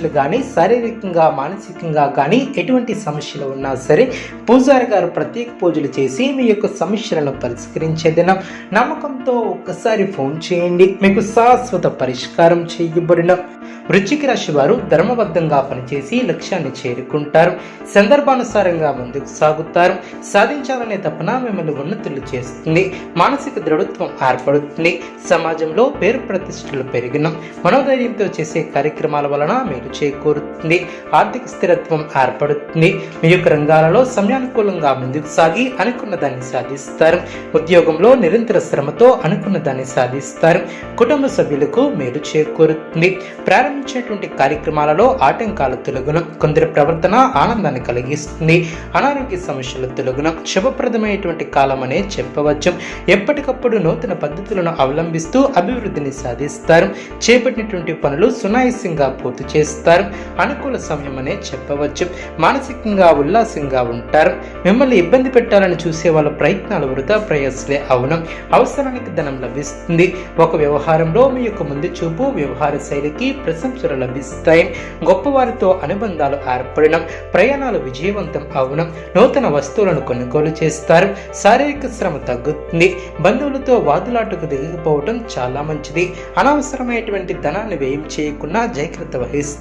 సమస్యలు కానీ శారీరకంగా మానసికంగా కానీ ఎటువంటి సమస్యలు ఉన్నా సరే పూజారి గారు ప్రత్యేక పూజలు చేసి మీ యొక్క సమస్యలను పరిష్కరించే దినం. నమ్మకంతో ఒక్కసారి ఫోన్ చేయండి. మీకు శాశ్వత పరిష్కారం చేయబడిన. వృచ్చిక రాశి వారు ధర్మబద్ధంగా పనిచేసి లక్ష్యాన్ని చేరుకుంటారు. సందర్భానుసారంగా ముందుకు సాగుతారు. సాధించాలనే తపన మిమ్మల్ని ఉన్నతులు చేస్తుంది. మానసిక దృఢత్వం ఏర్పడుతుంది. సమాజంలో పేరు ప్రతిష్టలు పెరిగిన మనోధైర్యంతో చేసే కార్యక్రమాల వలన మేలు చేకూరుతుంది. ఆర్థిక స్థిరత్వం ఏర్పడుతుంది. మీ యొక్క రంగాలలో సమయానుకూలంగా ముందుకు సాగి అనుకున్న దాన్ని సాధిస్తారు. ఉద్యోగంలో నిరంతర శ్రమతో అనుకున్న దాన్ని సాధిస్తారు. కుటుంబ సభ్యులకు మేలు చేకూరుతుంది. ప్రారంభించేటువంటి కార్యక్రమాలలో ఆటంకాలు తొలగును. కొందరి ప్రవర్తన ఆనందాన్ని కలిగిస్తుంది. అనారోగ్య సమస్యలు తొలగున. శుభప్రదమైనటువంటి కాలం అనే చెప్పవచ్చు. ఎప్పటికప్పుడు నూతన పద్ధతులను అవలంబిస్తూ అభివృద్ధిని సాధిస్తారు. చేపట్టినటువంటి పనులు సునాయాసంగా పూర్తి చేస్తారు. అనుకూల సమయం చెప్పవచ్చు. మానసికంగా ఉల్లాసంగా ఉంటారు. మిమ్మల్ని ఇబ్బంది పెట్టాలని చూసే వాళ్ళ ప్రయత్నాలు వృధా ప్రయాసలే అవును. అవసరానికి ధనం లభిస్తుంది. ఒక వ్యవహారంలో మీ యొక్క ముందు చూపు వ్యవహార శైలికి ప్రశంసలు లభిస్తాయి. గొప్పవారితో అనుబంధాలు ఏర్పడడం ప్రయాణాలు విజయవంతం అవనం. నూతన వస్తువులను కొనుగోలు చేస్తారు. శారీరక శ్రమ తగ్గుతుంది. బంధువులతో వాదులాటకు దిగకపోవడం చాలా మంచిది. అనవసరమైనటువంటి ధనాన్ని వ్యయం చేయకుండా జాగ్రత్త వహిస్తారు.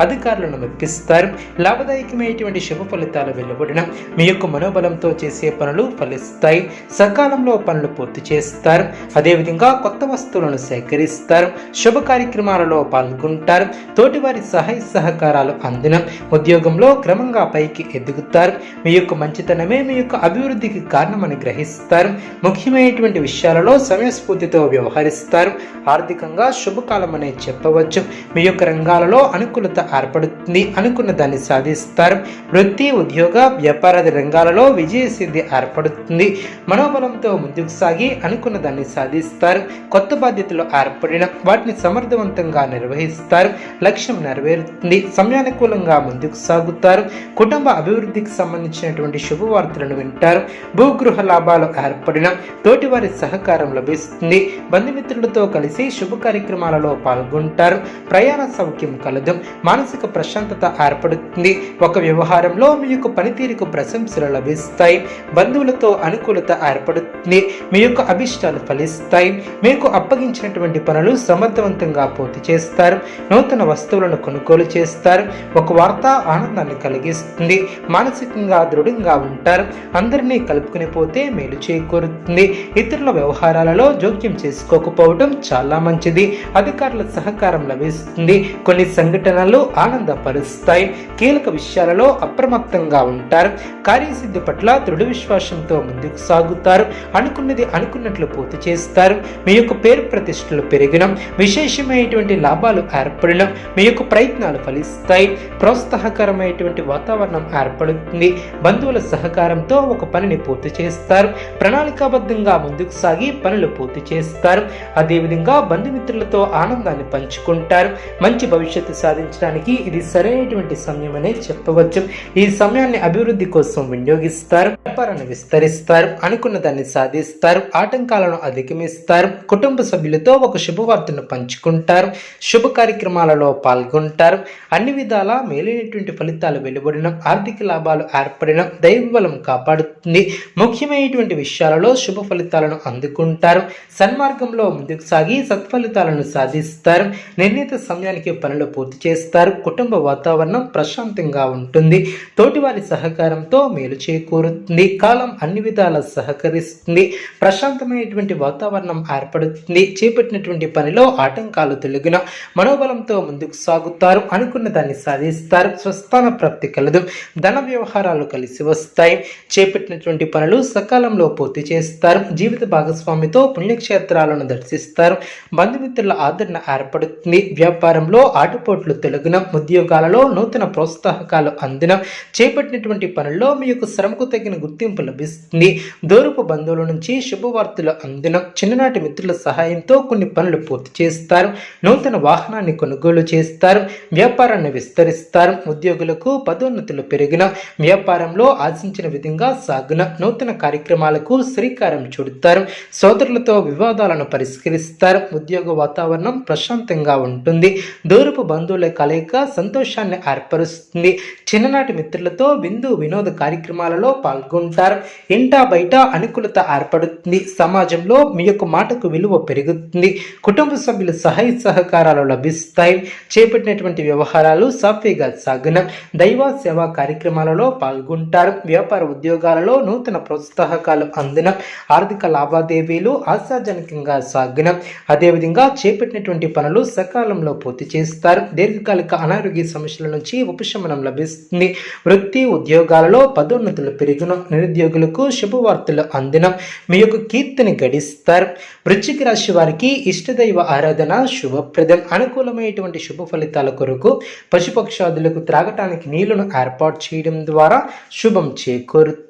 అధికారులను మెప్పిస్తారు లాభదాయకమైనటువంటి శుభ ఫలితాలు వెలువడిన మీ యొక్క మనోబలంతో చేసే పనులు ఫలిస్తాయి. సకాలంలో పనులు పూర్తి చేస్తారు. అదేవిధంగా కొత్త వస్తువులను సేకరిస్తారు. శుభ కార్యక్రమాలలో పాల్గొంటారు. తోటివారి సహాయ సహకారాలు అందిన ఉద్యోగంలో క్రమంగా పైకి ఎదుగుతారు. మీ యొక్క మంచితనమే మీ యొక్క అభివృద్ధికి కారణమని గ్రహిస్తారు. ముఖ్యమైనటువంటి విషయాలలో సమయస్ఫూర్తితో వ్యవహరిస్తారు. ఆర్థికంగా శుభకాలం అనే చెప్పవచ్చు. మీ యొక్క రంగాలలో అనుకూలత ఏర్పడుతుంది. అనుకున్న దాన్ని సాధిస్తారు. వృత్తి ఉద్యోగ వ్యాపారాది రంగాలలో విజయ సిద్ధి ఏర్పడుతుంది. మనోబలంతో ముందుకు సాగి అనుకున్న దాన్ని సాధిస్తారు. కొత్త బాధ్యతలు ఏర్పడిన వాటిని సమర్థవంతంగా నిర్వహిస్తారు. లక్ష్యం నెరవేరుతుంది. సమయానుకూలంగా ముందుకు సాగుతారు. కుటుంబ అభివృద్ధికి సంబంధించినటువంటి శుభవార్తలను వింటారు. భూగృహ లాభాలు ఏర్పడిన తోటివారి సహకారం లభిస్తుంది. బంధుమిత్రులతో కలిసి శుభ కార్యక్రమాలలో పాల్గొంటారు. ప్రయాణ సౌఖ్యం కలదు మానసిక ప్రశాంతత ఏర్పడుతుంది. ఒక వ్యవహారంలో మీ యొక్క పనితీరుకు ప్రశంసలు లభిస్తాయి. బంధువులతో అనుకూలత ఏర్పడుతుంది. మీ యొక్క అభిష్టాలు ఫలిస్తాయి. మీకు అప్పగించినటువంటి పనులు సమర్థవంతంగా పూర్తి చేస్తారు. నూతన వస్తువులను కొనుగోలు చేస్తారు. ఒక వార్త ఆనందాన్ని కలిగిస్తుంది. మానసికంగా దృఢంగా ఉంటారు. అందరినీ కలుపుకుని పోతే మేలు చేకూరుతుంది. ఇతరుల వ్యవహారాలలో జోక్యం చేసుకోకపోవడం చాలా మంచిది. అధికారుల సహకారం లభిస్తుంది. కొన్ని సంఘటనలు ఆనందపరుస్తాయి. కీలక విషయాలలో అప్రమత్తంగా ఉంటారు. కార్యసిద్ధి పట్ల దృఢ విశ్వాసంతో ముందుకు సాగుతారు. అనుకున్నది అనుకున్నట్లు పూర్తి చేస్తారు. మీ యొక్క పేరు ప్రతిష్టలు పెరిగిన. విశేషమైనటువంటి లాభాలు ఏర్పడిన. మీ యొక్క ప్రయత్నాలు ఫలిస్తాయి. ప్రోత్సాహకరమైనటువంటి వాతావరణం ఏర్పడుతుంది. బంధువుల సహకారంతో ఒక పనిని పూర్తి చేస్తారు. ప్రణాళికాబద్ధంగా ముందుకు సాగి పనులు పూర్తి చేస్తారు. అదేవిధంగా బంధుమిత్రులతో ఆనందాన్ని పంచుకుంటారు. మంచి భవిష్యత్తు సాధించడానికి ఇది సరైనటువంటి సమయం అనే చెప్పవచ్చు. ఈ సమయాన్ని అభివృద్ధి కోసం వినియోగిస్తారు వ్యాపారాన్ని విస్తరిస్తారు అనుకున్న దాన్ని సాధిస్తారు ఆటంకాలను అధిగమిస్తారు కుటుంబ సభ్యులతో ఒక శుభవార్తను పంచుకుంటారు శుభ కార్యక్రమాలలో పాల్గొంటారు అన్ని విధాలా మేలైనటువంటి ఫలితాలు వెలువడిన ఆర్థిక లాభాలు ఏర్పడిన దైవ బలం కాపాడుతుంది. ముఖ్యమైనటువంటి విషయాలలో శుభ ఫలితాలను అందుకుంటారు సన్మార్గంలో ముందుకు సాగి సత్ఫలితాలను సాధిస్తారు నిర్ణీత సమయానికి పనులు పూర్తి చేస్తారు. కుటుంబ వాతావరణం ప్రశాంతంగా ఉంటుంది. తోటివారి సహకారంతో మేలు చేకూరుతుంది. కాలం అన్ని విధాల సహకరిస్తుంది. ప్రశాంతమైనటువంటి వాతావరణం ఏర్పడుతుంది. చేపట్టినటువంటి పనిలో ఆటంకాలు తొలగిన మనోబలంతో ముందుకు సాగుతారు. అనుకున్న దాన్ని సాధిస్తారు. స్వస్థాన ప్రాప్తి కలదు. ధన వ్యవహారాలు కలిసి వస్తాయి. చేపట్టినటువంటి పనులు సకాలంలో పూర్తి చేస్తారు. జీవిత భాగస్వామితో పుణ్యక్షేత్రాలను దర్శిస్తారు. బంధుమిత్రుల ఆదరణ ఏర్పడుతుంది. వ్యాపారంలో ఆటుపోట్లు ఎయిర్పోర్ట్లు తొలగిన ఉద్యోగాలలో నూతన ప్రోత్సాహకాలు అందిన చేపట్టినటువంటి పనుల్లో మీ యొక్క శ్రమకు తగిన గుర్తింపు లభిస్తుంది. దూరపు బంధువుల నుంచి శుభవార్తలు అందిన చిన్ననాటి మిత్రుల సహాయంతో కొన్ని పనులు పూర్తి చేస్తారు. నూతన వాహనాన్ని కొనుగోలు చేస్తారు. వ్యాపారాన్ని విస్తరిస్తారు. ఉద్యోగులకు పదోన్నతులు పెరిగిన వ్యాపారంలో ఆశించిన విధంగా సాగున నూతన కార్యక్రమాలకు శ్రీకారం చుడతారు. సోదరులతో వివాదాలను పరిష్కరిస్తారు. ఉద్యోగ వాతావరణం ప్రశాంతంగా ఉంటుంది. దూరపు బంధువుల కలయిక సంతోషాన్ని ఏర్పరుస్తుంది. చిన్ననాటి మిత్రులతో విందు వినోద కార్యక్రమాలలో పాల్గొంటారు. ఇంటా బయట అనుకూలత ఏర్పడుతుంది. సమాజంలో మీ యొక్క మాటకు విలువ పెరుగుతుంది. కుటుంబ సభ్యుల సహాయ సహకారాలు లభిస్తాయి. చేపట్టినటువంటి వ్యవహారాలు సాఫీగా సాగున. దైవ సేవా కార్యక్రమాలలో పాల్గొంటారు. వ్యాపార ఉద్యోగాలలో నూతన ప్రోత్సాహకాలు అందిన. ఆర్థిక లావాదేవీలు ఆశాజనకంగా సాగిన. అదేవిధంగా చేపట్టినటువంటి పనులు సకాలంలో పూర్తి చేస్తారు. దీర్ఘకాలిక అనారోగ్య సమస్యల నుంచి ఉపశమనం లభిస్తుంది. వృత్తి ఉద్యోగాలలో పదోన్నతులు పెరిగిన నిరుద్యోగులకు శుభవార్తలు అందిన. మీ యొక్క కీర్తిని గడిస్తారు. వృశ్చిక రాశి వారికి ఇష్టదైవ ఆరాధన శుభప్రదం. అనుకూలమైనటువంటి శుభ ఫలితాల కొరకు పశుపక్షాదులకు త్రాగటానికి నీళ్ళను ఏర్పాటు చేయడం ద్వారా శుభం చేకూరుతుంది